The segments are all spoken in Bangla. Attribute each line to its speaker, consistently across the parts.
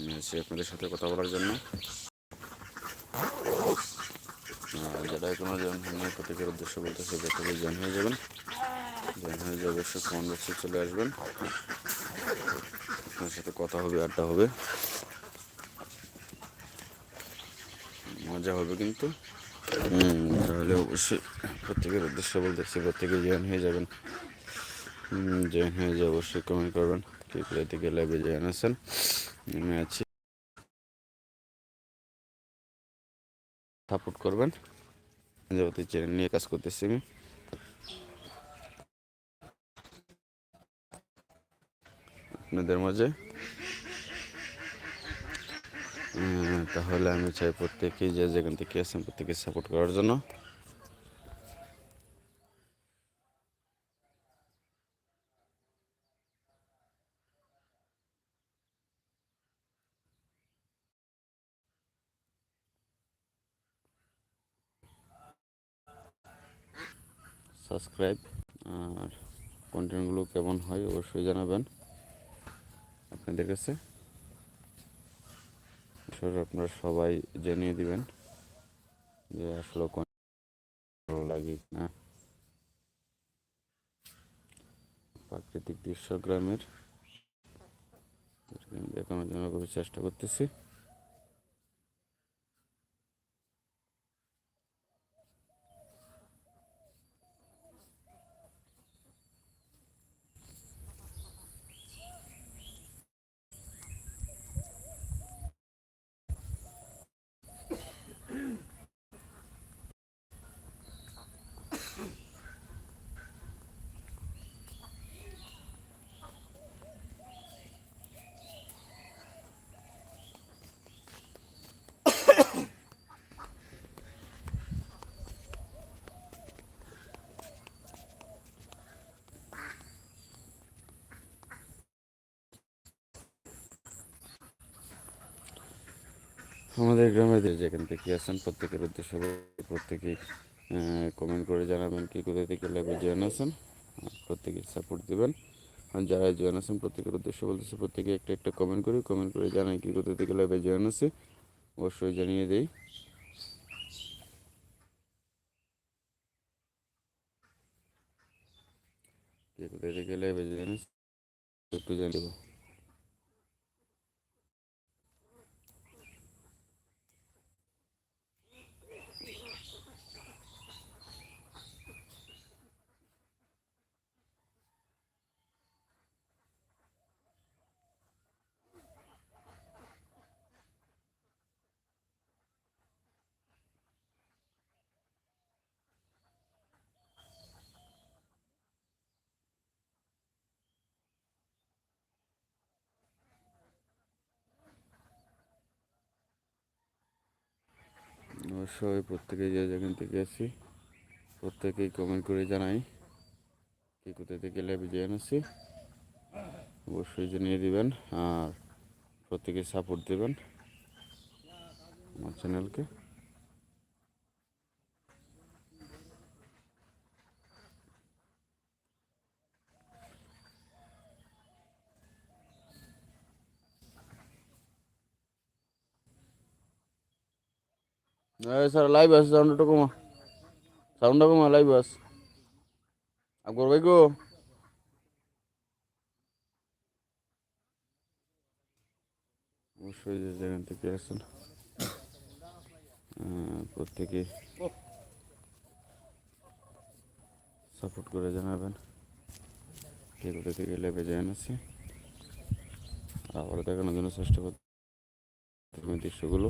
Speaker 1: আমি আছি আপনাদের সাথে কথা বলার জন্য। যারা এখনও জয়েন হয়নি প্রত্যেকের উদ্দেশ্য বলতেছে প্রত্যেকে জয়েন হয়ে যাবেন। জয়েন হয়ে যাবে অবশ্যই কমেন্ট বক্সে চলে আসবেন। আপনার সাথে কথা হবে, আড্ডা হবে। মজা হবে কিন্তু। তাহলে অবশ্যই প্রত্যেকের উদ্দেশ্য বলতেছি, প্রত্যেকে জয়েন হয়ে যাবেন। জয়েন হয়ে যাবে অবশ্যই কমেন্ট করবেন। কে কোথা থেকে লাইভে জয়েন আছেন? আমি আছি। সাপোর্ট করবেন। যাবতীয় চ্যানেল নিয়ে কাজ করতেছি আমি। আপনাদের মাঝে। তাহলে আমি চাই প্রত্যেকেই যে যেখান থেকে আছেন প্রত্যেকে সাপোর্ট করার জন্য। সাবস্ক্রাইব আর কন্টেন্টগুলো কেমন হয় অবশ্যই জানাবেন আপনাদের কাছে। আপনারা সবাই জানিয়ে দিবেন যে আসলে ভালো লাগে না প্রাকৃতিক দৃশ্য গ্রামের। দেখানোর জন্য খুবই চেষ্টা করতেছি। আমাদের গ্রামের যে যেখান থেকে আছেন, প্রত্যেকের উদ্দেশ্য প্রত্যেকেই কমেন্ট করে জানাবেন কি কোথা থেকে লাইভে জয়েন আছেন। প্রত্যেকে সাপোর্ট দেবেন। আর যারা জয়েন আছেন, প্রত্যেকের উদ্দেশ্য বলতেছে প্রত্যেকে একটা একটা কমেন্ট করি কমেন্ট করে জানাই কি কোথা থেকে লাইভে জয়েন আছে। অবশ্যই জানিয়ে দেই। কে কোথা থেকে লাইভে জয়েন একটু জানিয়ে দেবো। অবশ্যই প্রত্যেকেই যে যেখান থেকে আসি প্রত্যেকেই কমেন্ট করে জানাই কে কোথায় থেকে লাইভে জয়েন আছি অবশ্যই জানিয়ে দিবেন আর প্রত্যেকে সাপোর্ট দেবেন আমার চ্যানেলকে স্যার লাইভ আছে সাউন্ডটা কমা। সাউন্ডটা কমা লাইভ আস আকবর ভাই গো অবশ্যই যে যেখান থেকে আসেন। প্রত্যেকে সাপোর্ট করে জানাবেন। কে থেকে লেবে যায় আছে। আবার দেখানোর জন্য চেষ্টা করতে দৃশ্যগুলো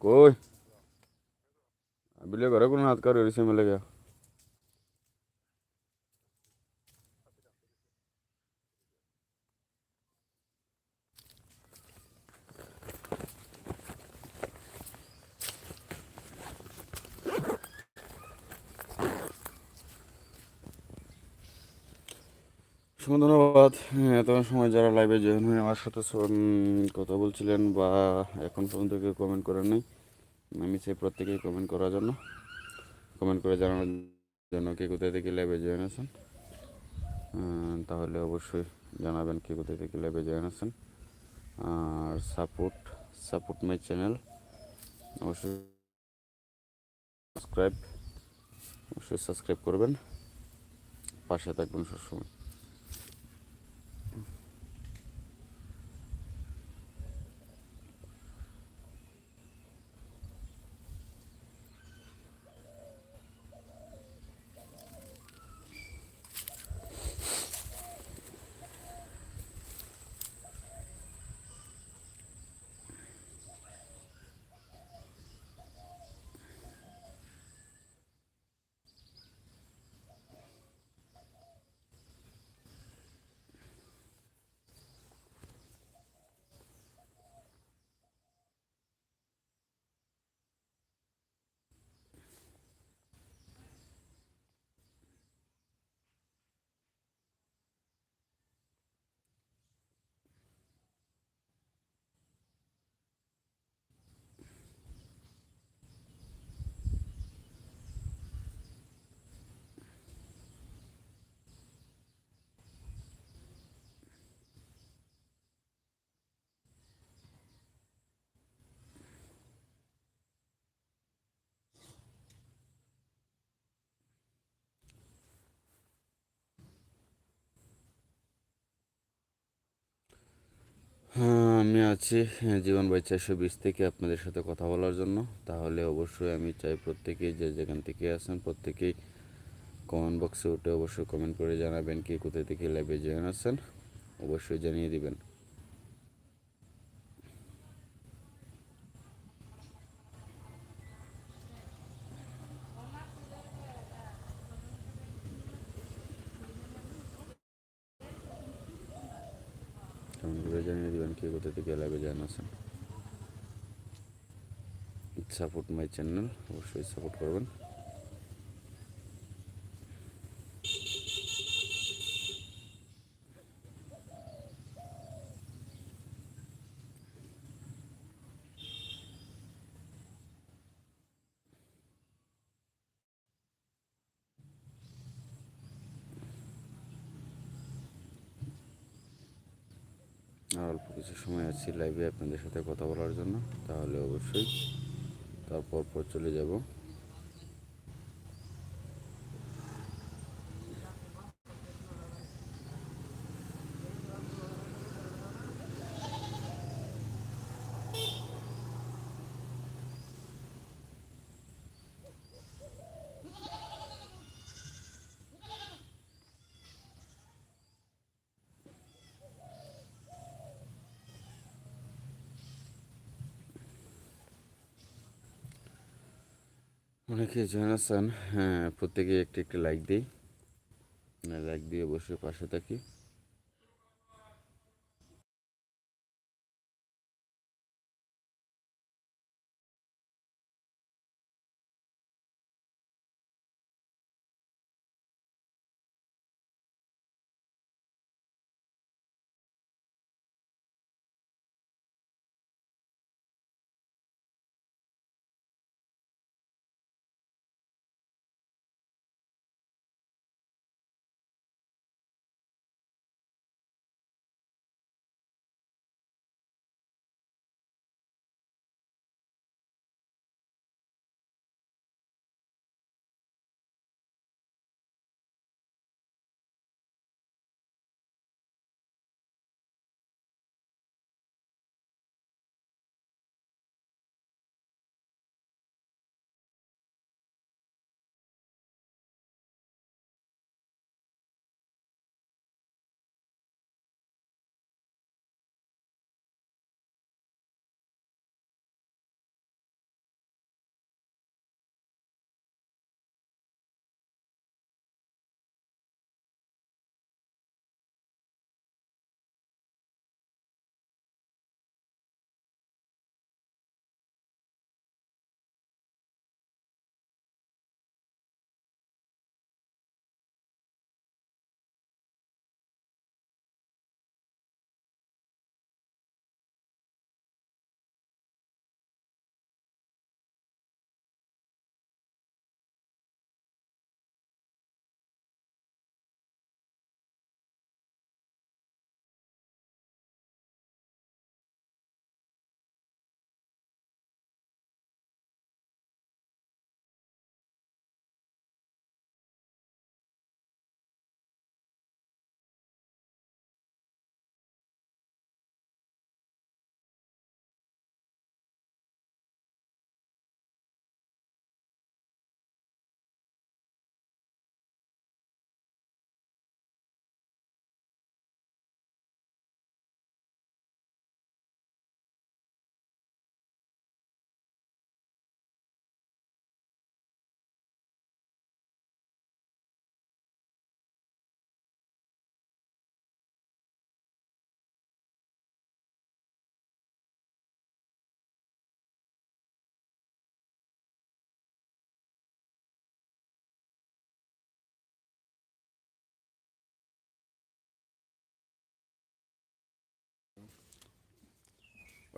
Speaker 1: कोई। अभी ले घर को हाथ कर रोरी से मिल गया। অসংখ্য ধন্যবাদ। হ্যাঁ, এত সময় যারা লাইভে জয়েন হয়ে আমার সাথে কথা বলছিলেন বা এখন পর্যন্ত কেউ কমেন্ট করেন নাই আমি চাই প্রত্যেকেই কমেন্ট করার জন্য। কমেন্ট করে জানানোর জন্য কে কোথায় থেকে লাইভে জয়েন আছেন। তাহলে অবশ্যই জানাবেন কে কোথায় থেকে লাইভে জয়েন আছেন। আর সাপোর্ট সাপোর্ট মাই চ্যানেল অবশ্যই সাবস্ক্রাইব অবশ্যই সাবস্ক্রাইব করবেন। পাশে থাকবেন সবসময়। আমি আছি হ্যাঁ, জীবন বাই চারশো বিশ থেকে আপনাদের সাথে কথা বলার জন্য। তাহলে অবশ্যই আমি চাই প্রত্যেকেই যে যেখান থেকে আসেন প্রত্যেকেই কমেন্ট বক্সে উঠে অবশ্যই কমেন্ট করে জানাবেন কি কোথায় থেকে লাইভে জয়েন আছেন। অবশ্যই জানিয়ে দিবেন কমেন্ট করে জানিয়ে দিবেন কে কোথা থেকে লাইভে জয়েন আছেন? সাপোর্ট মাই চ্যানেল অবশ্যই সাপোর্ট করবেন। আর অল্প কিছু সময় আছি লাইভে আপনাদের সাথে কথা বলার জন্য, তাহলে অবশ্যই তারপর পর চলে যাব। অনেকে জয়েন আছেন হ্যাঁ প্রত্যেকে একটি একটি লাইক দিই। লাইক দিয়ে অবশ্যই পাশে থাকি।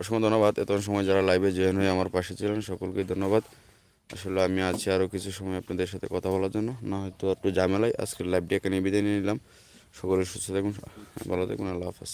Speaker 1: অসংখ্য ধন্যবাদ। এত সময় যারা লাইভে জয়েন হয়ে আমার পাশে ছিলেন সকলকেই ধন্যবাদ। আসলে আমি আছি আরও কিছু সময় আপনাদের সাথে কথা বলার জন্য। না হয়তো একটু ঝামেলায় আজকের লাইভটি এখানে বিদায় নিয়ে নিলাম। সকলে সুস্থ থাকুন, ভালো থাকুন, আল্লাহ হাফেজ।